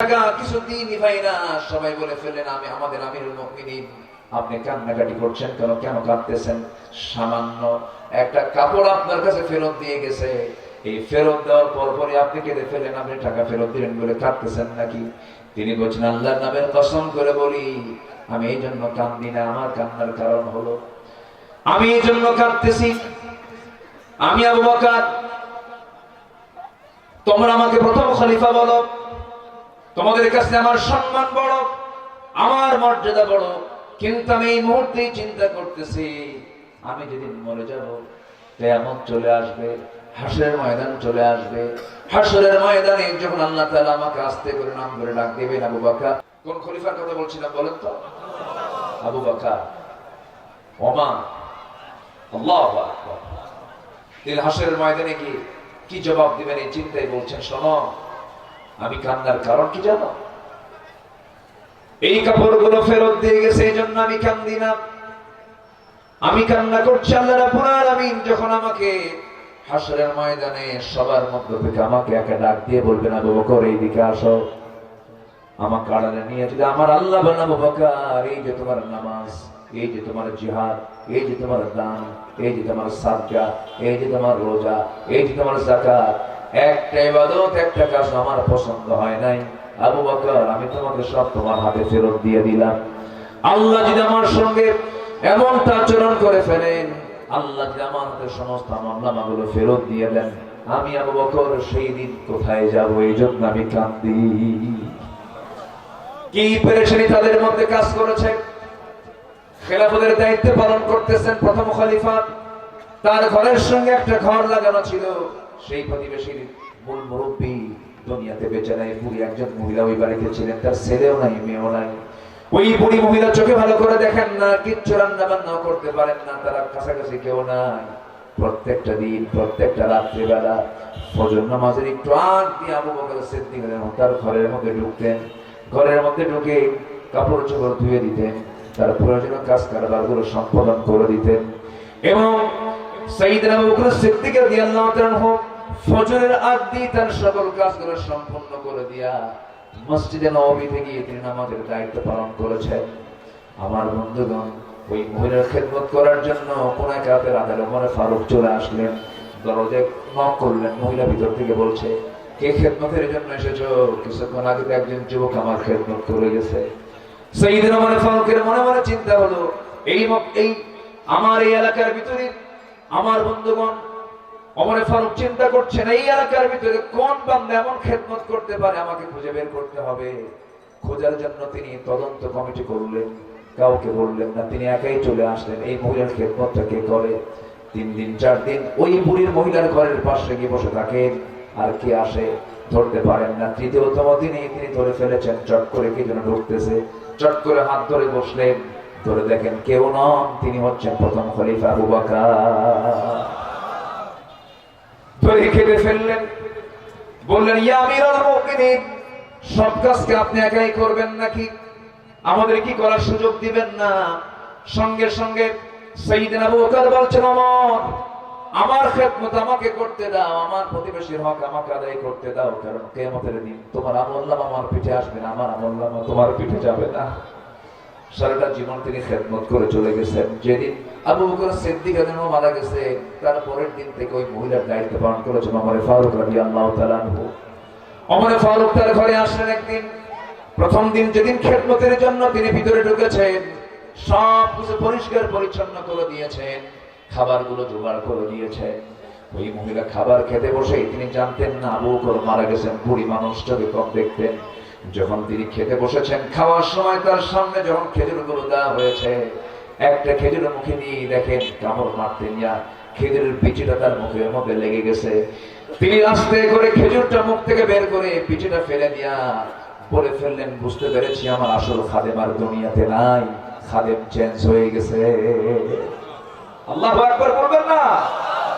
আমি এই নাকি? তিনি বলছেন, আল্লাহর নামের কসম করে বলি, আমি এই জন্য কান্দি না, আমার কান্নার কারণ হলো, আমি এই জন্য কাঁদতেছি। আমি আবু তোমরা আমাকে প্রথম খলিফা বলো। তোমাদের কাছে আমার সম্মান বড়, আমার মর্যাদা বড়, কিন্তু আমি এই মুহূর্তেই চিন্তা করতেছি, আমি যেদিন মরে যাব, কেয়ামত চলে আসবে, হাসরের ময়দান চলে আসবে। হাসরের ময়দানে যখন আল্লাহ তাআলা আমাকে আস্তে করে নাম করে ডাক দেবেন, আবু বকর, কোন খলিফার কথা বলছিলাম বলেন তো? আবু বকর, ওমা, আল্লাহু আকবার। তিনি হাসরের ময়দানে কি কি জবাব দিবেন এই চিন্তায় বলছেন, শোনো আমি কান্নার কারণ কি জানো? এই কাপড়গুলো ফেরত দিয়ে গেছে, এই জন্য আমি কান্দি না। আমি কান্না করছি আল্লাহ রাব্বুল যখন আমাকে হাসরের ময়দানে সবার মধ্য থেকে আমাকে একা ডাক দিয়ে বলবেন, আবু বকর, এইদিকে আসো। আমার কারণে নিয়ে যদি আমার আল্লাহ বানাবো বকার, এই যে তোমার নামাজ, এই যে তোমার জিহাদ, এই যে তোমার দান, এই যে তোমার সাদকা, এই যে তোমার রোজা, এই যে তোমার জাকাত একটা ইবাদত, একটা কাজ আমার পছন্দ হয় নাই। আবু বকর, আমি তোমাকে সব তোমার হাতে ফেরত দিয়ে দিলাম। আল্লাহ যদি আমার সঙ্গে এমনটা আচরণ করে ফেলেন, আল্লাহ যদি আমার হাতে সমস্ত আমার নামাগুলো ফেরত দিয়ে দেন, আমি আবু বকর, সেই দিন কোথায় যাব? এই জন্য আমি কান্দি। কি পেরেশানি তাদের মধ্যে কাজ করেছে? খেলাফতের দায়িত্ব পালন করতেছেন প্রথম খলিফা। তার ঘরের সঙ্গে একটা ঘর লাগানো ছিল। সেই প্রতিবেশীর মূল মুরব্বী দুনিয়াতে বেঁচে নাই। বুড়ি একজন মহিলা ওই বাড়িতে ছিলেন, তার ছেলেও নাই, মেয়েও নাই। ওই বুড়ি মহিলা চোখে ভালো করে দেখেন না, কিচ্ছু রান্না বান্নাও করতে পারেন না, তারা কাছাকাছি কেউ নাই। প্রত্যেকটা দিন, প্রত্যেকটা রাত্রিবেলা ফজর নামাজের একটু আগ আবু বকর সিদ্দিক তার ঘরের মধ্যে ঢুকতেন। ঘরের মধ্যে ঢুকে কাপড় চোপড় ধুয়ে দিতেন, তার প্রয়োজনীয় কাজ কারবারগুলো সম্পাদন করে দিতেন। এবং সাইয়েদনা আবু ফজরের সম্পন্ন করে দায়িত্ব পালন করেছেন। আমার বন্ধুগণ, ওই মহিলার খেদমত করার জন্য কোন এক রাতের আধারে মনে ফারুক চলে আসলেন। দরজায় নক করলেন, মহিলা ভিতর থেকে বলছে, কে খেদমতের জন্য এসেছ? কিছুক্ষণ আগে একজন যুবক আমার খেদমত করে গেছে। সেইদিন আমার ফারুকের মনে মনে চিন্তা হলো, এই এই আমার এই এলাকার ভিতরে আমার বন্ধুগণ, অমরে ফারুক চিন্তা করছেন, এই এলাকার ভিতরে কোন বান্দা এমন খেদমত করতে পারে? আমাকে খুঁজে বের করতে হবে। খোঁজার জন্য তিনি তদন্ত কমিটি করলেন। কাউকে বললেন না, তিনি একাই চলে আসলেন। এই মহিলার খেদমতটা কে করে? তিন দিন, চার দিন ওই বুড়ির মহিলার ঘরের পাশে গিয়ে বসে থাকেন। আর কে আসে ধরতে পারেন না। তৃতীয়তম দিনে তিনি ধরে ফেলেছেন, চট করে কে যেন ঢুকতেছে। চট করে হাত ধরে বসলেন। ধরে দেখেন কেউ নন, তিনি হচ্ছেন প্রথম খলিফা আবু ধরে ফেললেন। বললেন, ইয়া আমিরুল মুমিনিন, সব কাজকে আপনি একাই করবেন নাকি? আমাদের কি করার সুযোগ দিবেন না? সঙ্গে সঙ্গে সাইয়েদনা আবু বকর বলছেন ওমর আমার খেদমত আমাকে করতে দাও, আমার প্রতিবেশীর হক আমাকে আদায় করতে দাও, কারণ কিয়ামতের দিন তোমার আমল্লাম আমার পিঠে আসবে না, আমার আমল্লাম তোমার পিঠে যাবে না। সারাটা জীবন তিনি খেদমত করে চলে গেছেন যেদিন আবু বকর সিদ্দিক রাদিয়াল্লাহু মারা গেছে, তার পরের দিন থেকে ওই মহিলার দায়িত্ব পালন করেছেন ওমর ফারুক রাদিয়াল্লাহু তাআলা আনহু। ওমর ফারুক তার ঘরে আসলেন একদিন। প্রথম দিন যেদিন খেদমতের জন্য তিনি ভিতরে ঢুকেছেন, সব কিছু পরিষ্কার পরিচ্ছন্ন করে দিয়েছেন, খাবারগুলো জোগাড় করে দিয়েছেন। ওই মহিলা খাবার খেতে বসেই তিনি জানতেন না আবু বকর মারা গেছেন, বুড়ি মানুষটাকে কম দেখতেন। যখন তিনি খেতে বসেছেন, খাওয়ার সময় তার সামনে যখন খেজুরগুলো দেওয়া হয়েছে, একটা খেজুর মুখে নিয়ে দেখেন, কামড় মারতে নিয়া খেজুরের পিচিটা তার মুখের মধ্যে লেগে গেছে। তিনি আস্তে করে খেজুরটা মুখ থেকে বের করে পিচিটা ফেলে দিয়া বলে ফেললেন, বুঝতে পেরেছি, আমার আসল খাদেম আর দুনিয়াতে নাই, খাদেম চেঞ্জ হয়ে গেছে। আল্লাহ একবার বলবেন না,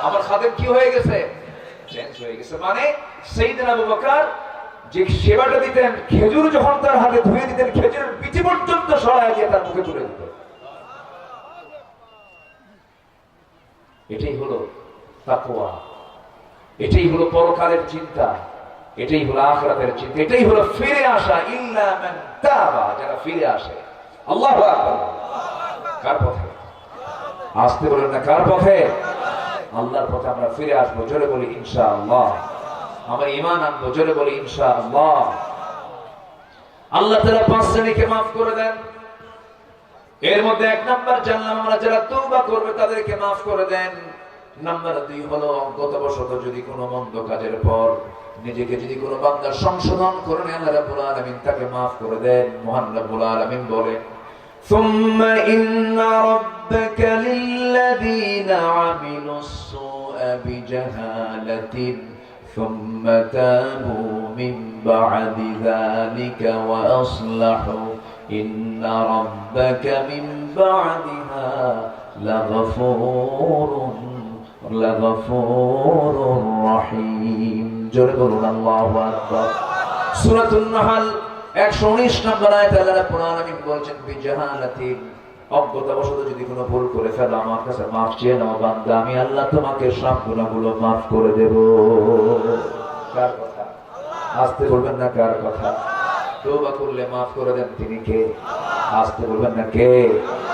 আমার খাদেম কি হয়ে গেছে? চেঞ্জ হয়ে গেছে। মানে সেইদিন আবু বকর যে সেবাটা দিতেন, খেজুর যখন তার হাতে ধুয়ে দিতেন, খেজুরের পিঠে পর্যন্ত সরাই দিয়ে তার মুখে তুলে দিত এটাই হলো তাকওয়া। এটাই হলো পরকালের চিন্তা। এটাই হলো আখরাতের চিন্তা। এটাই হলো ফিরে আসা, ইল্লা তাবা, যারা ফিরে আসে। আল্লাহু কার পথে? আসতে বলেন না, কার পথে? আল্লাহর পথে আমরা ফিরে আসব, জোরে বলি, ইনশাআল্লাহ। আমরা ঈমান আনবো জোরে বলি ইনশাআল্লাহ আল্লাহ তাআলা পাঁচ শ্রেণীকে মাফ করে দেন এর মধ্যে এক নাম্বার জানলাম আমরা যারা তৌবা করবে তাদেরকে মাফ করে দেন নাম্বার দুই হলো অজ্ঞতাবশত যদি কোনো মন্দ কাজের পর নিজেকে যদি কোনো বান্দা সংশোধন করে নেন আল্লাহ রাব্বুল আলামিন তাকে মাফ করে দেন মহান রাব্বুল আলামিন বলেন ثم إن ربك للذين عملوا السوء بجهالة ثم تابوا من بعد ذلك وأصلحوا إن ربك من بعدها لغفور لغفور رحيم جرب الله أكبر سورة النحل একশো উনিশ নম্বর আয়াত আল্লাহ রাব্বুল আলামিন বলছেন বিজাহালাতিন অজ্ঞতাবশত যদি কোনো ভুল করে ফেলো, আমার কাছে মাফ চেয়ে নাও বান্দা, আমি আল্লাহ তোমাকে সব গুণাগুলো মাফ করে দেব। কার কথা? আসতে বলবেন না কার কথা? তৌবা করলে মাফ করে দেন তিনি কে? আসতে বলবেন না কে?